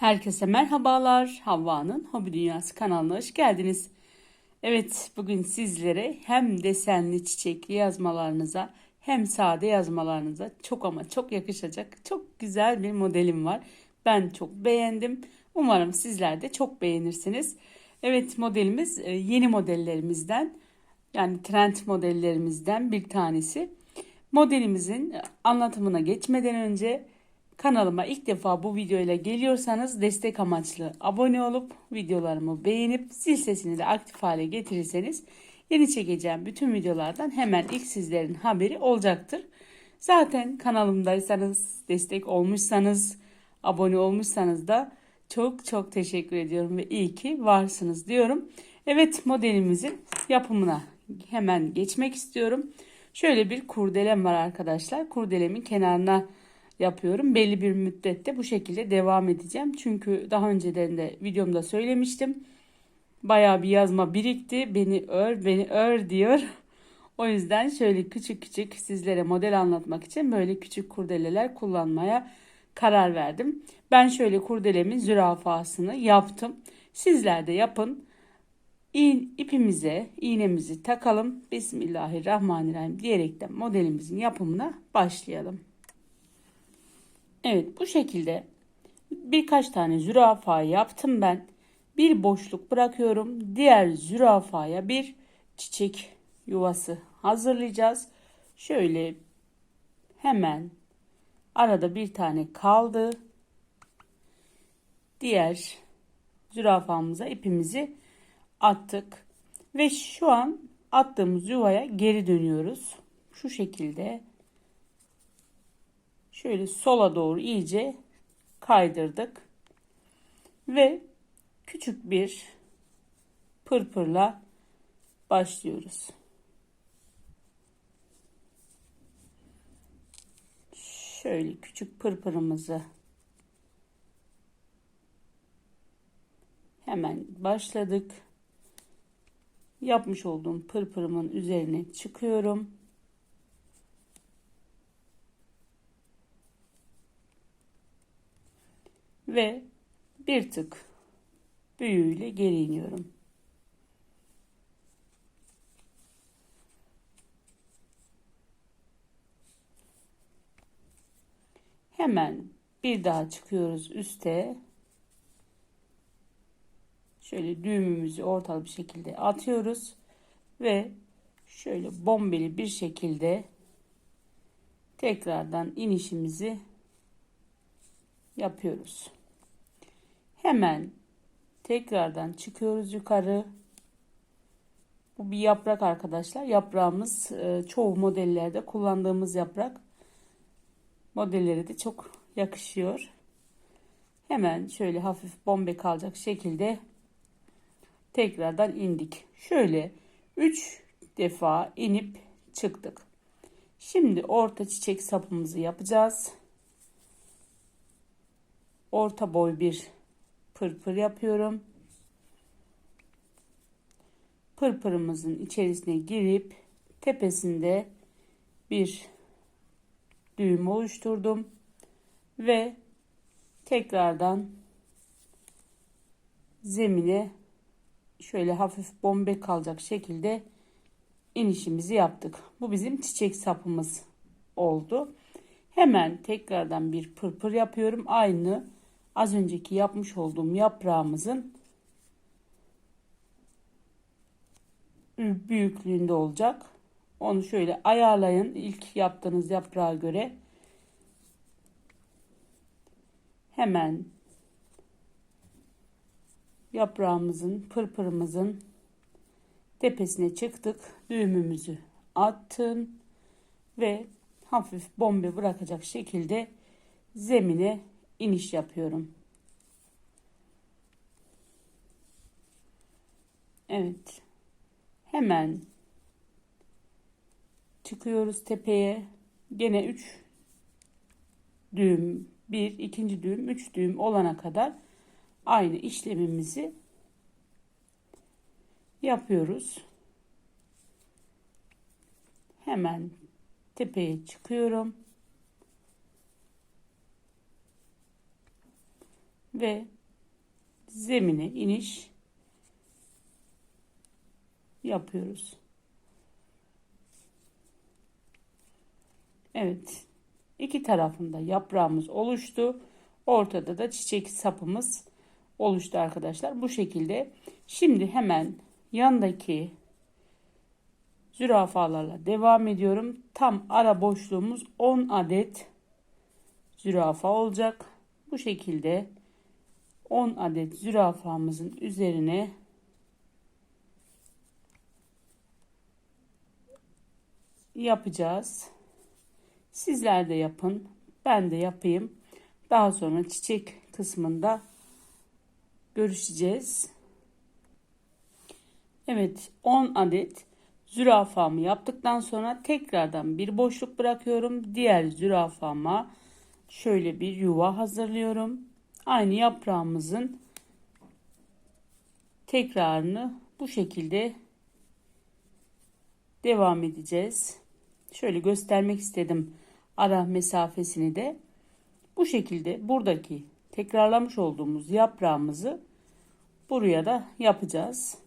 Herkese merhabalar. Havva'nın Hobi Dünyası kanalına hoş geldiniz. Evet, bugün sizlere hem desenli çiçekli yazmalarınıza hem sade yazmalarınıza çok ama çok yakışacak çok güzel bir modelim var. Ben çok beğendim. Umarım sizler de çok beğenirsiniz. Evet, modelimiz e, yeni modellerimizden yani trend modellerimizden bir tanesi. Modelimizin anlatımına geçmeden önce Kanalıma ilk defa bu videoyla geliyorsanız destek amaçlı abone olup videolarımı beğenip zil sesini de aktif hale getirirseniz yeni çekeceğim bütün videolardan hemen ilk sizlerin haberi olacaktır. Zaten kanalımdaysanız, destek olmuşsanız, abone olmuşsanız da çok çok teşekkür ediyorum ve iyi ki varsınız diyorum. Evet modelimizin yapımına hemen geçmek istiyorum. Şöyle bir kurdelem var arkadaşlar. Kurdelemin kenarına yapıyorum. Belli bir müddette bu şekilde devam edeceğim. Çünkü daha önceden de videomda söylemiştim. Bayağı bir yazma birikti. Beni ör, beni ör diyor. O yüzden şöyle küçük küçük sizlere model anlatmak için böyle küçük kurdeleler kullanmaya karar verdim. Ben şöyle kurdelemin zürafasını yaptım. Sizler de yapın. İğ, ipimize iğnemizi takalım. Bismillahirrahmanirrahim diyerekten modelimizin yapımına başlayalım. Evet bu şekilde birkaç tane zürafa yaptım ben. Bir boşluk bırakıyorum. Diğer zürafaya bir çiçek yuvası hazırlayacağız. Şöyle hemen arada bir tane kaldı. Diğer zürafamıza ipimizi attık. Ve şu an attığımız yuvaya geri dönüyoruz. Şu şekilde şöyle sola doğru iyice kaydırdık. Ve küçük bir pırpırla başlıyoruz. Şöyle küçük pırpırımızı hemen başladık. Yapmış olduğum pırpırımın üzerine çıkıyorum. Ve bir tık büyüğüyle geri iniyorum. Hemen bir daha çıkıyoruz üste. Şöyle düğümümüzü ortalı bir şekilde atıyoruz ve şöyle bombeli bir şekilde tekrardan inişimizi yapıyoruz. Hemen tekrardan çıkıyoruz yukarı. Bu bir yaprak arkadaşlar. Yaprağımız e, çoğu modellerde kullandığımız yaprak. Modelleri de çok yakışıyor. Hemen şöyle hafif bombe kalacak şekilde tekrardan indik. Şöyle 3 defa inip çıktık. Şimdi orta çiçek sapımızı yapacağız. Orta boy bir pırpır yapıyorum. Pırpırımızın içerisine girip tepesinde bir düğüm oluşturdum ve tekrardan zemine şöyle hafif bombe kalacak şekilde inişimizi yaptık. Bu bizim çiçek sapımız oldu. Hemen tekrardan bir pırpır yapıyorum. Aynı az önceki yapmış olduğum yaprağımızın büyüklüğünde olacak. Onu şöyle ayarlayın ilk yaptığınız yaprağa göre. Hemen yaprağımızın, pırpırımızın tepesine çıktık. Düğümümüzü attım ve hafif bombe bırakacak şekilde zemine iniş yapıyorum. Evet. Hemen çıkıyoruz tepeye. Gene 3 düğüm, bir ikinci düğüm, 3 düğüm olana kadar aynı işlemimizi yapıyoruz. Hemen tepeye çıkıyorum. Ve zemine iniş yapıyoruz. Evet. iki tarafında yaprağımız oluştu. Ortada da çiçek sapımız oluştu arkadaşlar. Bu şekilde. Şimdi hemen yandaki zürafalarla devam ediyorum. Tam ara boşluğumuz 10 adet zürafa olacak. Bu şekilde 10 adet zürafamızın üzerine yapacağız. Sizler de yapın. Ben de yapayım. Daha sonra çiçek kısmında görüşeceğiz. Evet 10 adet zürafamı yaptıktan sonra tekrardan bir boşluk bırakıyorum. Diğer zürafama şöyle bir yuva hazırlıyorum. Aynı yaprağımızın tekrarını bu şekilde devam edeceğiz. Şöyle göstermek istedim ara mesafesini de. Bu şekilde buradaki tekrarlamış olduğumuz yaprağımızı buraya da yapacağız.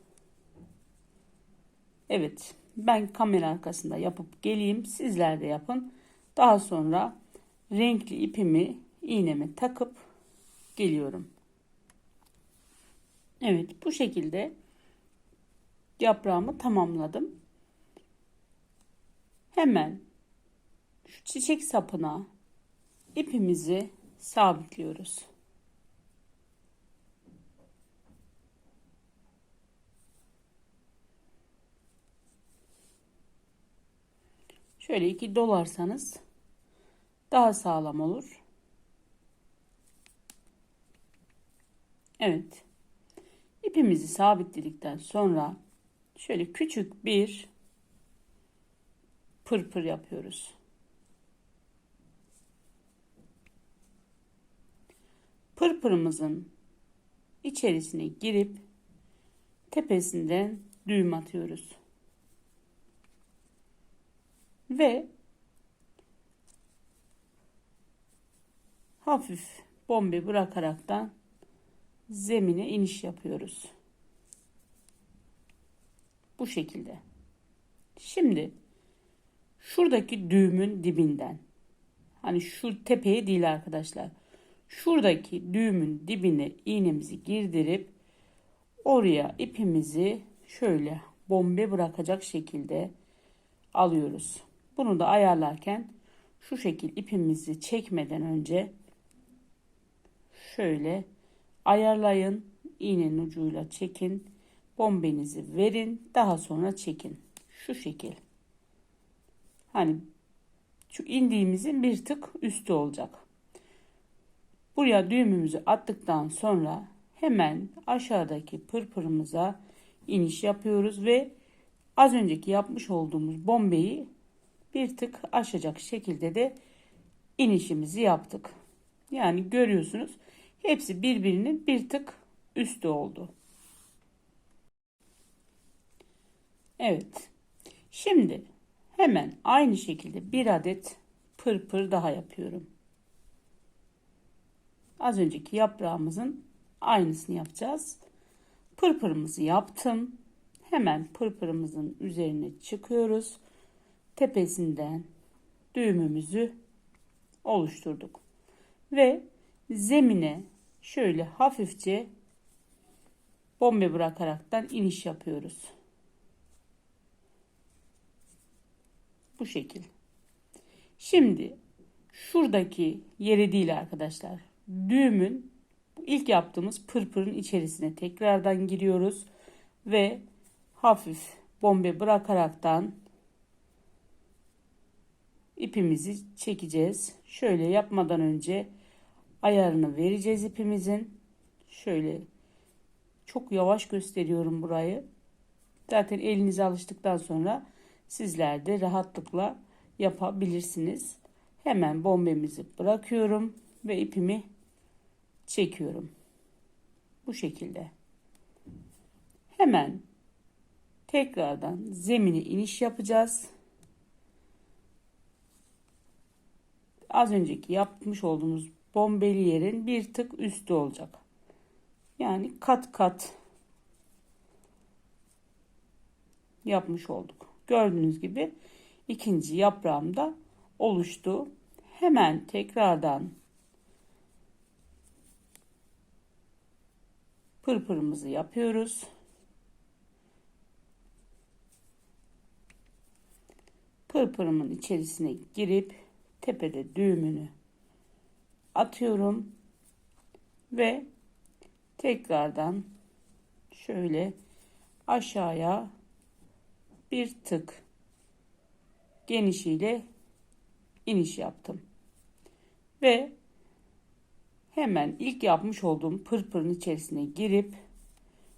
Evet ben kamera arkasında yapıp geleyim sizler de yapın. Daha sonra renkli ipimi iğneme takıp geliyorum. Evet bu şekilde yaprağımı tamamladım. Hemen şu çiçek sapına ipimizi sabitliyoruz. Şöyle iki dolarsanız daha sağlam olur. Evet. İpimizi sabitledikten sonra şöyle küçük bir pırpır yapıyoruz. Pırpırımızın içerisine girip tepesinden düğüm atıyoruz. Ve hafif bombe bırakaraktan zemine iniş yapıyoruz. Bu şekilde. Şimdi şuradaki düğümün dibinden hani şu tepeye değil arkadaşlar. Şuradaki düğümün dibine iğnemizi girdirip oraya ipimizi şöyle bombe bırakacak şekilde alıyoruz. Bunu da ayarlarken şu şekil ipimizi çekmeden önce şöyle ayarlayın. iğnenin ucuyla çekin. Bombenizi verin. Daha sonra çekin. Şu şekil. Hani şu indiğimizin bir tık üstü olacak. Buraya düğümümüzü attıktan sonra hemen aşağıdaki pırpırımıza iniş yapıyoruz ve az önceki yapmış olduğumuz bombeyi bir tık aşacak şekilde de inişimizi yaptık. Yani görüyorsunuz hepsi birbirinin bir tık üstü oldu. Evet. Şimdi hemen aynı şekilde bir adet pırpır daha yapıyorum. Az önceki yaprağımızın aynısını yapacağız. Pırpırımızı yaptım. Hemen pırpırımızın üzerine çıkıyoruz. Tepesinden düğümümüzü oluşturduk. Ve zemine şöyle hafifçe bombe bırakaraktan iniş yapıyoruz. Bu şekil. Şimdi şuradaki yeri değil arkadaşlar. Düğümün ilk yaptığımız pırpırın içerisine tekrardan giriyoruz ve hafif bombe bırakaraktan ipimizi çekeceğiz. Şöyle yapmadan önce ayarını vereceğiz ipimizin. Şöyle çok yavaş gösteriyorum burayı. Zaten elinize alıştıktan sonra sizler de rahatlıkla yapabilirsiniz. Hemen bombemizi bırakıyorum ve ipimi çekiyorum. Bu şekilde. Hemen tekrardan zemine iniş yapacağız. Az önceki yapmış olduğumuz bombeli yerin bir tık üstü olacak. Yani kat kat yapmış olduk. Gördüğünüz gibi ikinci yaprağım da oluştu. Hemen tekrardan pırpırımızı yapıyoruz. Pırpırımın içerisine girip tepede düğümünü atıyorum ve tekrardan şöyle aşağıya bir tık genişiyle iniş yaptım. Ve hemen ilk yapmış olduğum pırpırın içerisine girip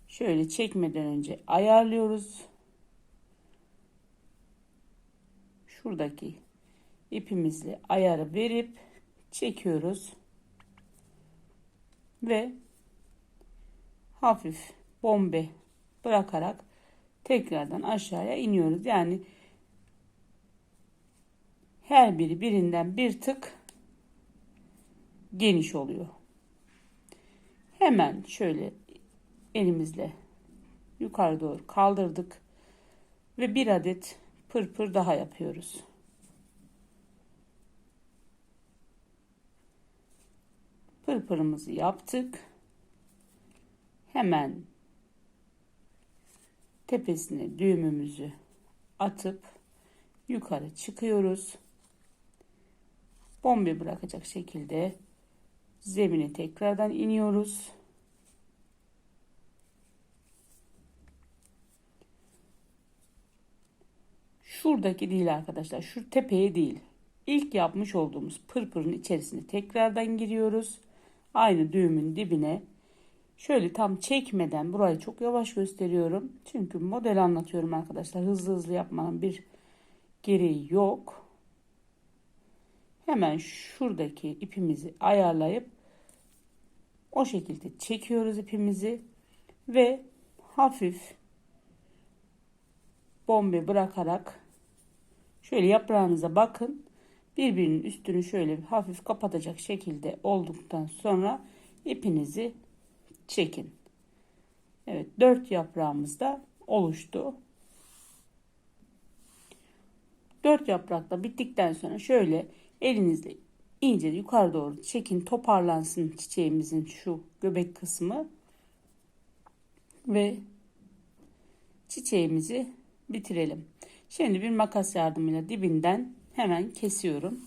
şöyle çekmeden önce ayarlıyoruz. Şuradaki ipimizle ayarı verip çekiyoruz. Ve hafif bombe bırakarak tekrardan aşağıya iniyoruz. Yani her biri birinden bir tık geniş oluyor. Hemen şöyle elimizle yukarı doğru kaldırdık ve bir adet pırpır daha yapıyoruz. Pırpırımızı yaptık. Hemen tepesine düğümümüzü atıp yukarı çıkıyoruz. Bombe bırakacak şekilde zemine tekrardan iniyoruz. Şuradaki değil arkadaşlar. Şu tepeye değil. İlk yapmış olduğumuz pırpırın içerisine tekrardan giriyoruz. Aynı düğümün dibine Şöyle tam çekmeden burayı çok yavaş gösteriyorum. Çünkü model anlatıyorum arkadaşlar. Hızlı hızlı yapmanın bir gereği yok. Hemen şuradaki ipimizi ayarlayıp o şekilde çekiyoruz ipimizi ve hafif bombe bırakarak şöyle yaprağınıza bakın. Birbirinin üstünü şöyle hafif kapatacak şekilde olduktan sonra ipinizi çekin. Evet dört yaprağımız da oluştu. Dört yaprakla bittikten sonra şöyle elinizle ince yukarı doğru çekin toparlansın çiçeğimizin şu göbek kısmı ve çiçeğimizi bitirelim. Şimdi bir makas yardımıyla dibinden hemen kesiyorum.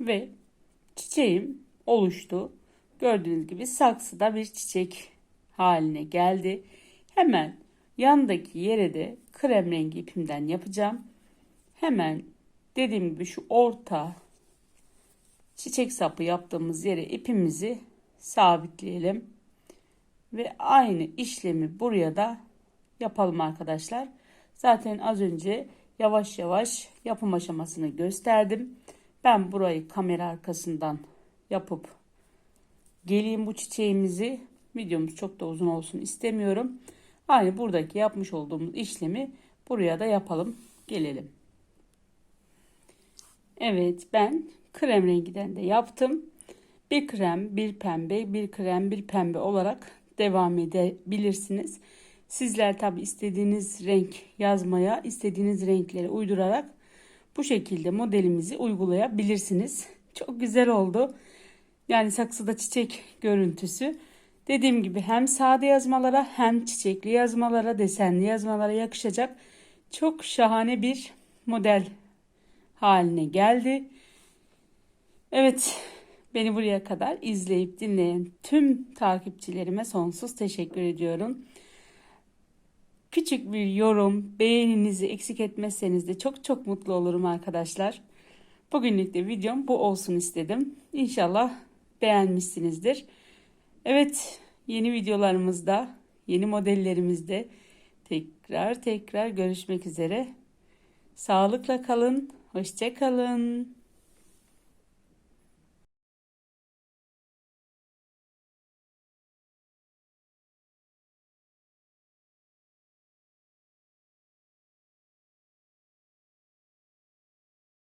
Ve çiçeğim oluştu. Gördüğünüz gibi saksıda bir çiçek haline geldi. Hemen yandaki yere de krem rengi ipimden yapacağım. Hemen dediğim gibi şu orta çiçek sapı yaptığımız yere ipimizi sabitleyelim. Ve aynı işlemi buraya da yapalım arkadaşlar. Zaten az önce yavaş yavaş yapım aşamasını gösterdim. Ben burayı kamera arkasından yapıp geleyim bu çiçeğimizi videomuz çok da uzun olsun istemiyorum. Aynı buradaki yapmış olduğumuz işlemi buraya da yapalım. Gelelim. Evet ben krem rengiden de yaptım. Bir krem, bir pembe, bir krem, bir pembe olarak devam edebilirsiniz. Sizler tabi istediğiniz renk yazmaya, istediğiniz renkleri uydurarak bu şekilde modelimizi uygulayabilirsiniz. Çok güzel oldu. Yani saksıda çiçek görüntüsü. Dediğim gibi hem sade yazmalara hem çiçekli yazmalara, desenli yazmalara yakışacak çok şahane bir model haline geldi. Evet, beni buraya kadar izleyip dinleyen tüm takipçilerime sonsuz teşekkür ediyorum. Küçük bir yorum, beğeninizi eksik etmezseniz de çok çok mutlu olurum arkadaşlar. Bugünlük de videom bu olsun istedim. İnşallah beğenmişsinizdir. Evet yeni videolarımızda, yeni modellerimizde tekrar tekrar görüşmek üzere. Sağlıkla kalın, hoşça kalın.